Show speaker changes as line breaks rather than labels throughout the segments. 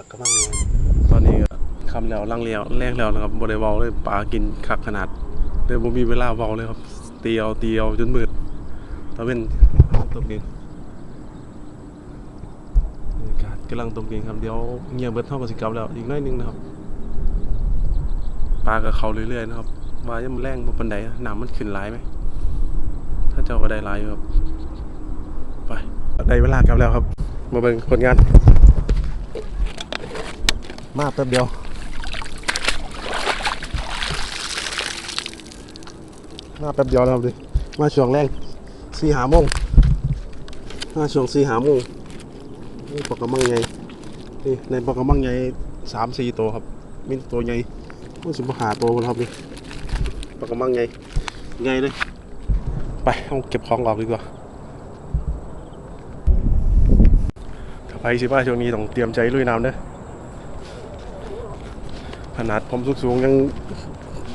แล้วก็มั่งเนี่ยตอนนี้ก็คำแล้วลังเลียวแรกแล้วนะครับบ่ได้เว้าเลยปลากินคักขนาดเลยบ่มีเวลาเว้าเลยครับเตียวเตียวจนมืดตะเว้นตกดินบรรยากาศกำลังตกดินครับเดี๋ยวเงียบเบิดเท่ากับสิกลับแล้วอีกหน้อยหนึงนะครับปลากับเขาเรื่อยๆนะครับว่ายังมันแรงบ่ปานใดนะน้ำมันขึ้นหลายไหมถ้าเจ้าก็ได้หลายอยู่ครับไปได้เวลากลับแล้วครับ มาเบิ่งผลงาน มาแป๊บเดียว มาแป๊บเดียวแล้วดิมาช่วงแรงสี่หาโมงมาช่วงสี่หาโมงนี่ปลากระมังใหญ่นี่ในปลากระมังใหญ่สามสี่ตัวครับมีตัวใหญ่มันสิบหาตัวคนครับนี่ปลากระมังใหญ่ใหญ่เลยไปเอาเก็บของออกดีกว่าถ้าไปสิว่าช่วงนี้ต้องเตรียมใจลุยน้ำเด้อ ขนาดผมสูงๆยัง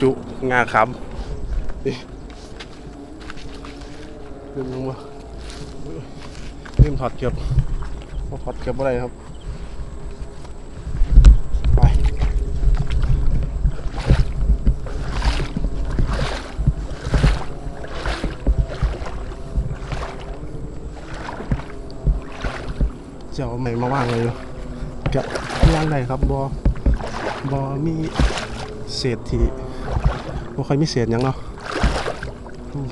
จุงาขำนี่ลืมลงมาลืมถอดเกือบถอดเกือบอะไรครับไปเจ้าใหม่มาว่างเลยอยู่กับย่างใดครับบอ บอมีเศษที่บ่ค่อยมีเศษยังเนาะ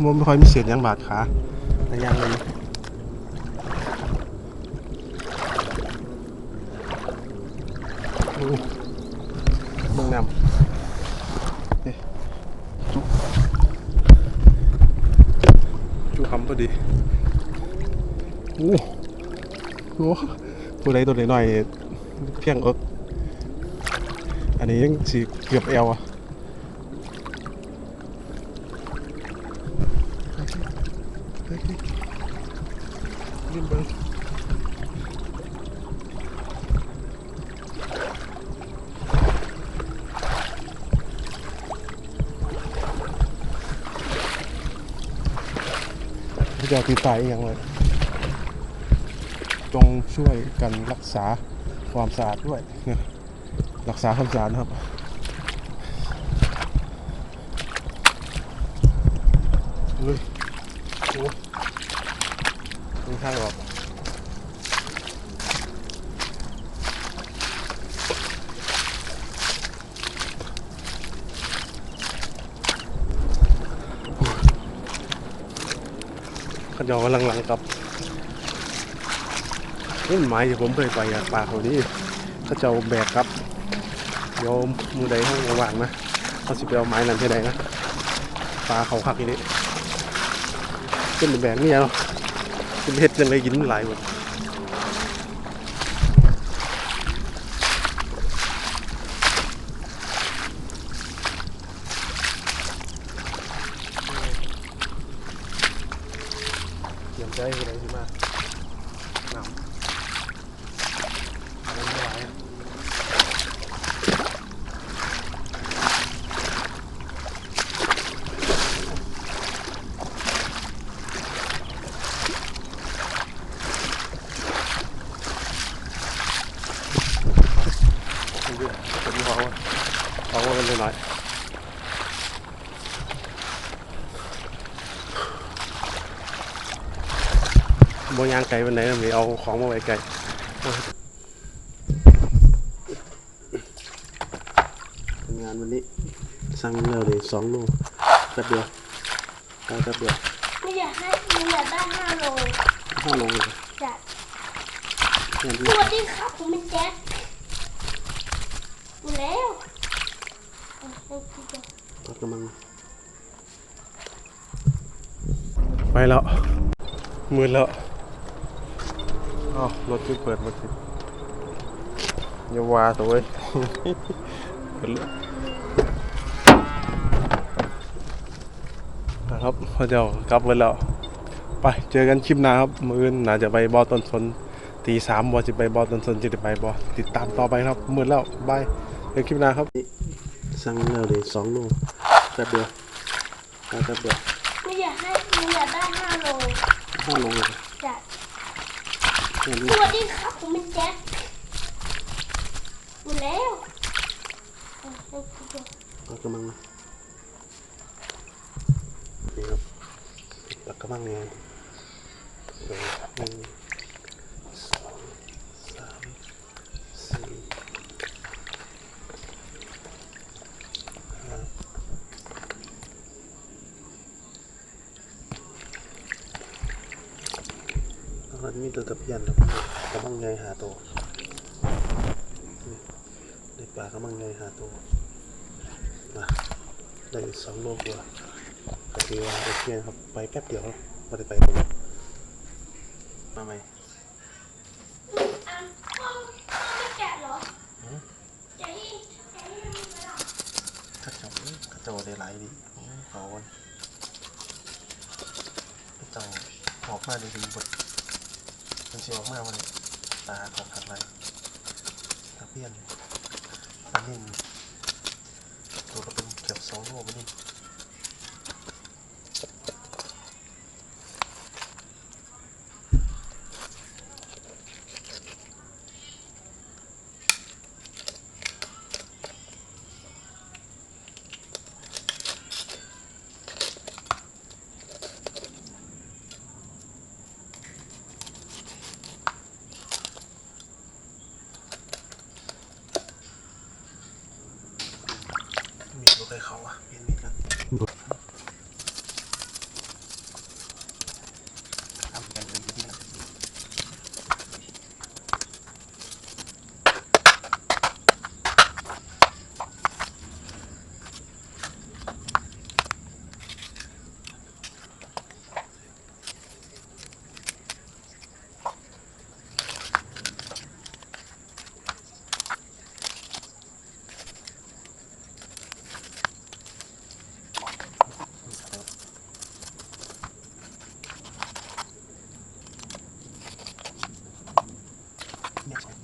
มันไม่ค่อยมีเศษยังบาดขาแต่ยังเลยโอ้เบิ่งนำนี่จุจุคำพอดีโอ้โหตัวใดตัวใดหน่อยๆเพียงเอิก อันนี้ยังสีเกือบเอวอะลืมเบิ่งพระตีตายอีกอย่างเลยจงช่วยกันรักษาความสะอาดด้วยเนี่ย รักษาความสะอาดนะครับเฮ้ยโอ้ค่อนข้างออกขยอกำลังหลังกับนี่นไม้ที่ผมเคยไปอะป่าเขานี้เขาจะแบกครับ ดี๋ยวมือใดห้องว่างนะเขาสิไปเอาไม้นั่นที่ใดนะปลาเขาคักอีนี้เป็นแบบนี้เนาะเป็นเห็ดยังไงกินหลายหมดเตรียมใจอะไรสิมาหนำอะไรไม่ไหวอะดูดิผมเอาอะเอาไว้กันหน่อย ไก่วันไหนมีเอาของมาไว้ไก่ทำงานวันนี้สั่งแล้วเลยสองโลแป๊บเดียวได้แป๊บเดียว
ไม่อยากให้ไม่อยากได้ห้าโล
ห้าโลเลย
จัดสวัสดีครับผมเป็นแจ็คหมดแล้วเอาเอาไปก่อน
ตัดกำลังไปแล้วมืดแล้ว อ้าวรถขึ้นเปิดมาสิอย่าวาตัวเว้ยเปิดเลยนะครับพอเจ้ากลับไปแล้วไปเจอกันคลิปหน้าครับมืออื่นน่าจะไปบอต้นสนตีสามบอจะไปบอต้นสนจะได้ไปบอติดตามต่อไปครับมืดแล้วบายเจอคลิปหน้าครับสั่งแล้วเลยสองโลแป๊บเดียวได้แป๊บเดียว
ไม่อยากให้ไม่อยากได้ห้าโล
ห้าโลเลย
จัด
งาน
สวัสดีครับผมเป็นแจ็คหมดแล้
วตัากระมังนี่ครับตักกระมังเนี่ย แล้วก็มีตัวตะเพียนครับกระมังไงหาตัวนี่ได้ปลากระมังไงหาตัวมาได้สองโลกว่าก็คือว่าโอเคครับไปแป๊บเดียวครับไม่ได้ไปเลยมาไหม
อะพ่อพ่อไม่แกะเหรอ
หือ
แกะให้แกะให้มันไหมล่ะ
กระโจกกระโจได้หลายดีโอ้เขาวันกระโจออกมาดีดีบด มันเสียออกมาวันนี้ตาของทางไรตาเพี้ยนตานิ่มตัวเราเป็นเกือบสองโลมันนี่ มีดบ่เคยเขาอะเปลี่ยนมีดกันทำกันเป็นที่นะ เ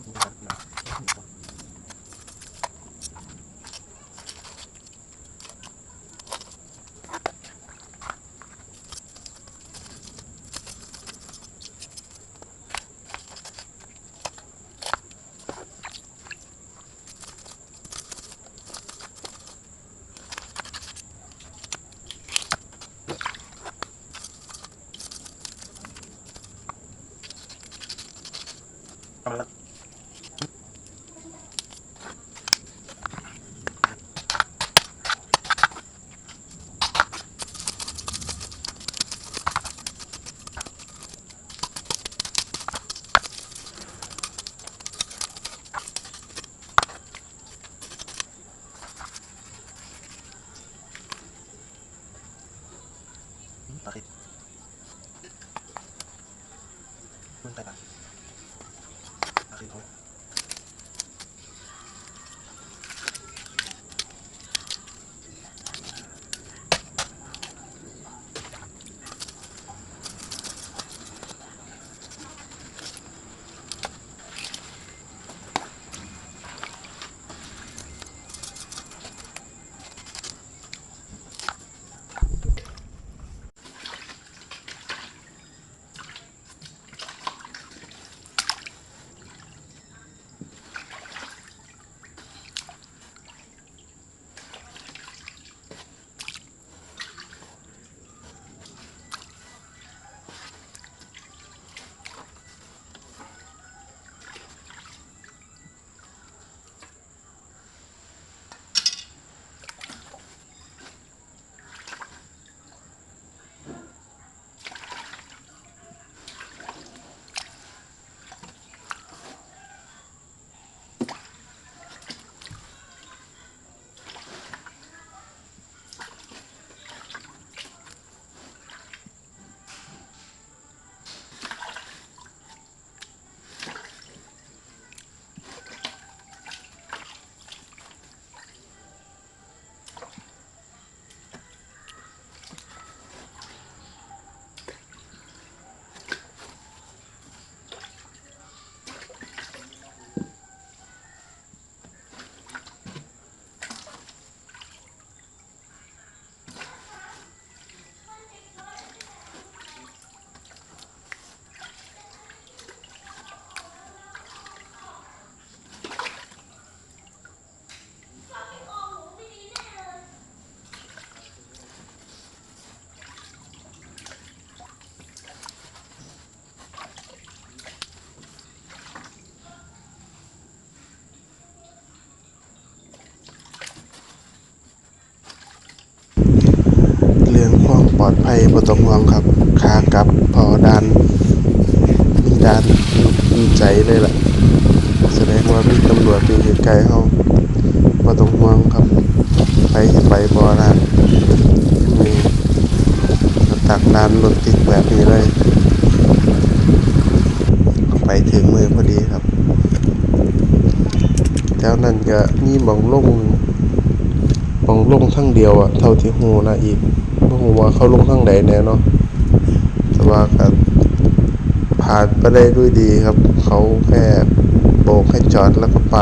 บ่
ต้องห่วงครับขากลับพอดานมีดานมีใจเลยล่ะ แสดงว่ามีตำรวจอยู่ใกลเฮาบ่ต้องห่วงครับ ไปไปบ่ล่ะนี่ก็ตักดานรถติดแบบนี้เลย ไปถึงมือพอดีครับแถวนั้นก็มีหมองลงหมองลงทั้งเดียวอะเท่าที่ฮู้นะอีก บ่ฮู้ว่าเขาลงทางใดแน่เนาะแต่ว่าก็ผ่านไปได้ด้วยดีครับ เขาแค่โบกให้จอดแล้วก็ไป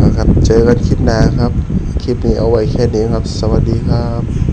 นะครับ เจอกันคลิปหน้าครับ คลิปนี้เอาไว้แค่นี้ครับ สวัสดีครับ